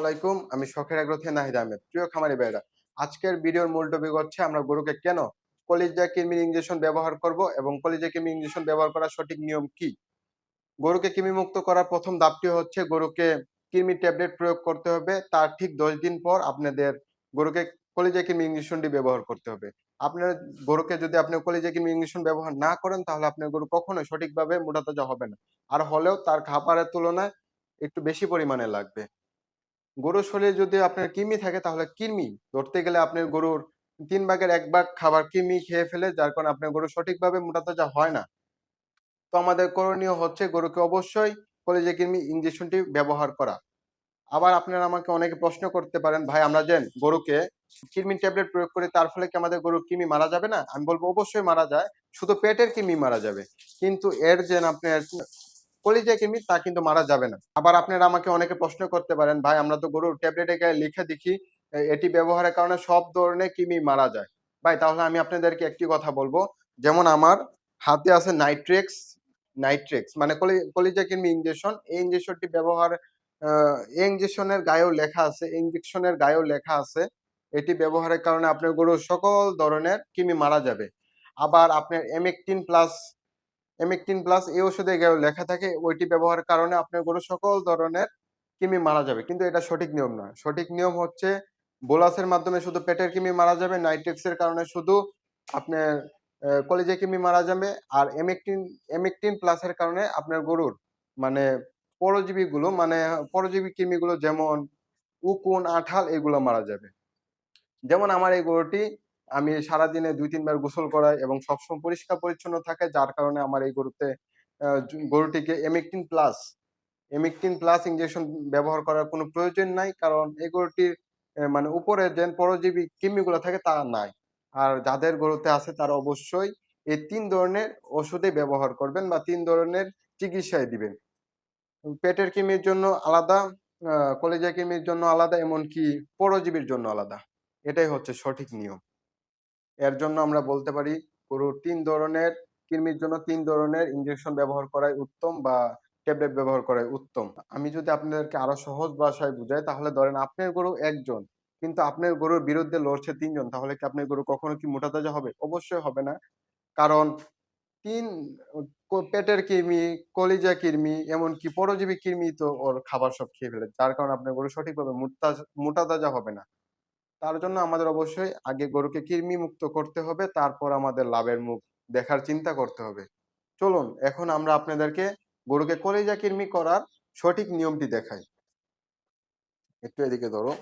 আলাইকুম। আমি শখের আগ্রহে নাহিদ আহমেদ। প্রিয় খামারি ভাইরা আজকের ভিডিওর মূল টপিক হচ্ছে আমরা গরুকে কেন কলিজা কৃমি ইঞ্জেকশন ব্যবহার করব এবং কলিজা কৃমি ইঞ্জেকশন ব্যবহার করার সঠিক নিয়ম কি? গরুকে কৃমি মুক্ত করার প্রথম ধাপটি হচ্ছে গরুকে কৃমি ট্যাবলেট প্রয়োগ করতে হবে। তার ঠিক দশ দিন পর আপনাদের গরুকে কলিজা কৃমি ইঞ্জেকশনটি ব্যবহার করতে হবে। আপনার গরুকে যদি আপনি কলিজা কৃমি ইঞ্জেকশন ব্যবহার না করেন, তাহলে আপনার গরু কখনোই সঠিকভাবে মোটা তাজা হবে না। আর হলেও তার খাবারের তুলনায় একটু বেশি পরিমাণে লাগবে। গরুর শরীরে যদি আপনার কৃমি থাকে, তাহলে কৃমি। ধরতে গেলে আপনার গরুর তিন ভাগের এক ভাগ খাবার কৃমি খেয়ে ফেলে, যার কারণে আপনার গরু সঠিকভাবে মোটা তাজা হয় না। তো আমাদের করণীয় হচ্ছে গরুকে অবশ্যই কলেজে কৃমি ইঞ্জেকশনটি ব্যবহার করা। আবার আপনারা আমাকে অনেকে প্রশ্ন করতে পারেন, ভাই, আমরা যে গরুকে কৃমি ট্যাবলেট প্রয়োগ করি, তার ফলে কি আমাদের গরুর কৃমি মারা যাবে না? আমি বলব, অবশ্যই মারা যায়। শুধু পেটের কৃমি মারা যাবে। কিন্তু এর যে আপনার কলিজা কৃমি, তা কিন্তু মারা যাবে না। আবার আপনারা আমাকে অনেকে প্রশ্ন করতে পারেন, ভাই, আমরা তো গরুর ট্যাবলেটে গায়ে লিখে দেখি এটি ব্যবহারের কারণে সব ধরনের কৃমি মারা যায়। ভাই, তাহলে আমি আপনাদেরকে একটি কথা বলব, যেমন আমার হাতে আছে নাইট্রেক্স নাইট্রেক্স মানে কলি- কলিজা কৃমি ইঞ্জেকশন এই ইঞ্জেকশনটি ব্যবহার এই ইঞ্জেকশনের গায়েও লেখা আছে ইঞ্জেকশনের গায়েও লেখা আছে, এটি ব্যবহারের কারণে আপনার গরুর সকল ধরনের কৃমি মারা যাবে। আবার আপনার এমেকটিন প্লাস এমেকটিন প্লাস এই ওষুধে লেখা থাকে ওইটি ব্যবহারের কারণে আপনার গরু সকল ধরনের কৃমি মারা যাবে। কিন্তু এটা সঠিক নিয়ম নয়। সঠিক নিয়ম হচ্ছে বোলাসের মাধ্যমে শুধু পেটের কৃমি মারা যাবে, নাইট্রেক্সের কারণে শুধু আপনার কলেজে কৃমি মারা যাবে আর এমেকটিন এমেকটিন প্লাসের কারণে আপনার গরুর মানে পরজীবী গুলো মানে পরজীবী কৃমিগুলো যেমন উকুন, আঠাল এগুলো মারা যাবে। যেমন আমার এই গরুটি আমি সারাদিনে দুই, তিনবার গোসল করাই এবং সবসময় পরিষ্কার পরিচ্ছন্ন থাকে, যার কারণে আমার এই গরুতে গরুটিকে Emectin plus Emectin plus injection ব্যবহার করার কোনো প্রয়োজন নাই, কারণ এই গরুটির মানে উপরে যে পরজীবী কৃমিগুলো থাকে তা নাই। আর যাদের গরুতে আছে তারা অবশ্যই এই তিন ধরনের ওষুধে ব্যবহার করবেন বা তিন ধরনের চিকিৎসায় দিবেন। পেটের কৃমির জন্য আলাদা কলেজা কৃমির জন্য আলাদা, এমনকি পরজীবীর জন্য আলাদা। এটাই হচ্ছে সঠিক নিয়ম। এর জন্য আমরা বলতে পারি গরুর তিন ধরনের, কৃমির জন্য তিন ধরনের ইনজেকশন ব্যবহার করাই উত্তম বা ট্যাবলেট ব্যবহার করাই উত্তম। আমি যদি আপনাদেরকে আরও সহজ ভাষায় বুঝাই, তাহলে ধরেন আপনার গরু একজন, কিন্তু আপনার গরুর বিরুদ্ধে লড়ছে তিনজন, তাহলে কি আপনার গরু কখনো কি মোটা তাজা হবে? অবশ্যই হবে না। কারণ তিন পেটের কৃমি, কলিজা কৃমি, এমনকি পরজীবী কৃমি তো ওর খাবার সব খেয়ে ফেলে যার কারণে আপনার গরু সঠিকভাবে মোটা মোটা তাজা হবে না। তার জন্য আমাদের অবশ্যই আগে গরুকে কৃমি মুক্ত করতে হবে, তারপর আমাদের লাভের মুখ দেখার চিন্তা করতে হবে। চলুন, এখন আমরা আপনাদেরকে গরুকে কলিজা কৃমি করার সঠিক নিয়মটি দেখাই। একটু এদিকে ধরো।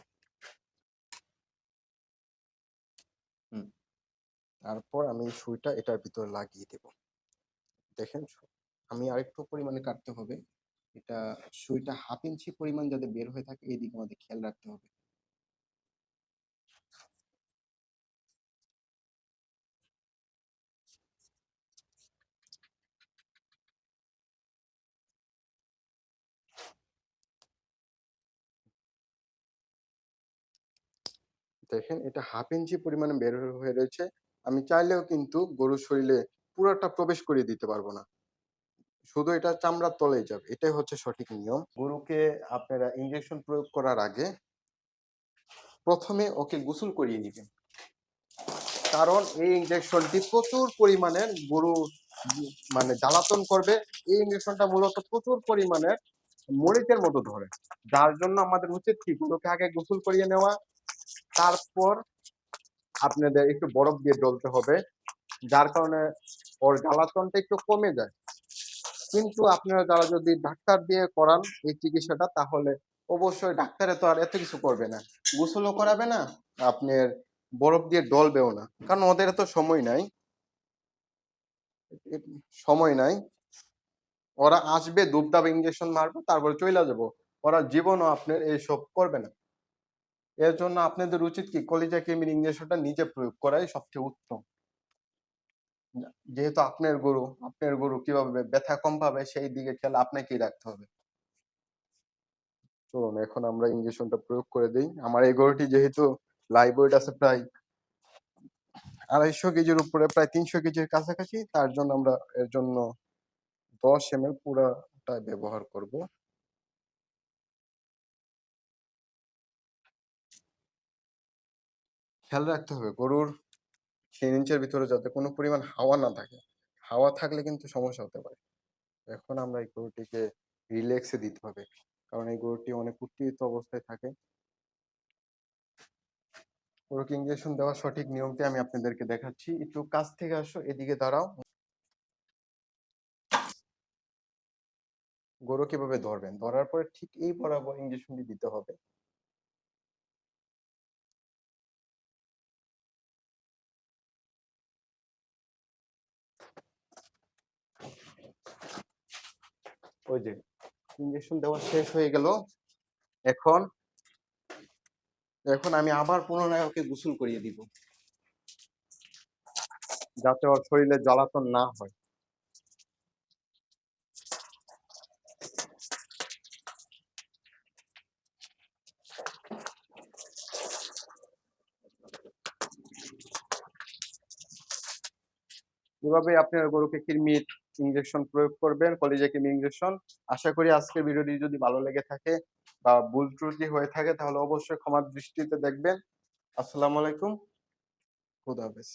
তারপর আমি সুইটা এটার ভিতর লাগিয়ে দেব। দেখেন আমি আরেকটু পরিমাণে কাটতে হবে। এটা সুইটা হাফ ইঞ্চি পরিমাণ যাতে বের হয়ে থাকে এই দিকে আমাদের খেয়াল রাখতে হবে। দেখেন এটা হাফ ইঞ্চি পরিমাণে বের হয়ে রয়েছে। আমি চাইলেও কিন্তু গরুর শরীরে পুরোটা প্রবেশ করিয়ে দিতে পারব না। শুধু এটা চামড়ার তলেই যাবে, এটাই হচ্ছে সঠিক নিয়ম। গরুকে আপনারা ইনজেকশন প্রয়োগ করার আগে প্রথমে ওকে গোসল করিয়ে নেবেন। কারণ এই ইনজেকশনটি প্রচুর পরিমাণে গরু মানে জ্বালাতন করবে। এই ইনজেকশনটা মূলত প্রচুর পরিমাণে মরিচের মতো ধরে। যার জন্য আমাদের উচিত কি? গরুকে আগে গোসল করিয়ে নেওয়া তারপর আপনাদের একটু বরফ দিয়ে ডলতে হবে, যার কারণে ওর জ্বালাতনটা একটু কমে যায়। কিন্তু আপনারা যারা যদি ডাক্তার দিয়ে করান এই চিকিৎসাটা, তাহলে অবশ্যই ডাক্তারে তো আর এত কিছু করবে না। গোসলও করাবে না, আপনার বরফ দিয়ে ডলবেও না। কারণ ওদের তো সময় নাই। সময় নাই। ওরা আসবে দুবদাব ইঞ্জেকশন মারবে, তারপরে চলে যাব। ওরা জীবনও আপনার এইসব করবে না। এর জন্য আপনাদের উচিত কি? কলিজা কৃমির ইঞ্জেকশনটা নিজে প্রয়োগ করাই সবচেয়ে উত্তম। যেহেতু আপনার গরু আপনার গরু কীভাবে ব্যথা কম পাবে সেই দিকে খেয়াল আপনাকেই রাখতে হবে। চলুন, এখন আমরা ইঞ্জেকশনটা প্রয়োগ করে দিই। আমার এই গরুটি যেহেতু লাইভ ওয়েট আছে প্রায় আড়াইশো কেজির উপরে, প্রায় তিনশো কেজির কাছাকাছি, তার জন্য আমরা এর জন্য দশ এম এল পুরাটা ব্যবহার করব। খেয়াল রাখতে হবে গরুর তিন ইঞ্চের ভিতরে যাতে কোনো পরিমাণ হাওয়া না থাকে। হাওয়া থাকলে কিন্তু সমস্যা হতে পারে। এখন আমরা এই গরুটিকে রিল্যাক্সে দিতে হবে। কারণ এই গরুটি অনেক উত্তেজিত অবস্থায় থাকে। গরুকে ইঞ্জেকশন দেওয়ার সঠিক নিয়মটি আমি আপনাদেরকে দেখাচ্ছি। একটু কাছ থেকে আসো, এদিকে দাঁড়াও। গরু কীভাবে ধরবেন? ধরার পরে ঠিক এই বরাবর ইঞ্জেকশনটি দিতে হবে। ওই যে ইঞ্জেকশন দেওয়া শেষ হয়ে গেল। এখন এখন আমি আবার পুনরায় ওকে গোসল করিয়ে দিব। যাতে ওর শরীরে জ্বালাতন না হয়। এভাবে আপনার গরুকে কৃমির ইঞ্জেকশন প্রয়োগ করবেন, কলেজে কৃমি ইঞ্জেকশন আশা করি আজকের ভিডিওটি যদি ভালো লেগে থাকে বা ভুল ত্রুটি হয়ে থাকে তাহলে অবশ্যই ক্ষমার দৃষ্টিতে দেখবেন। আসসালামু আলাইকুম। খুদা হাফেজ।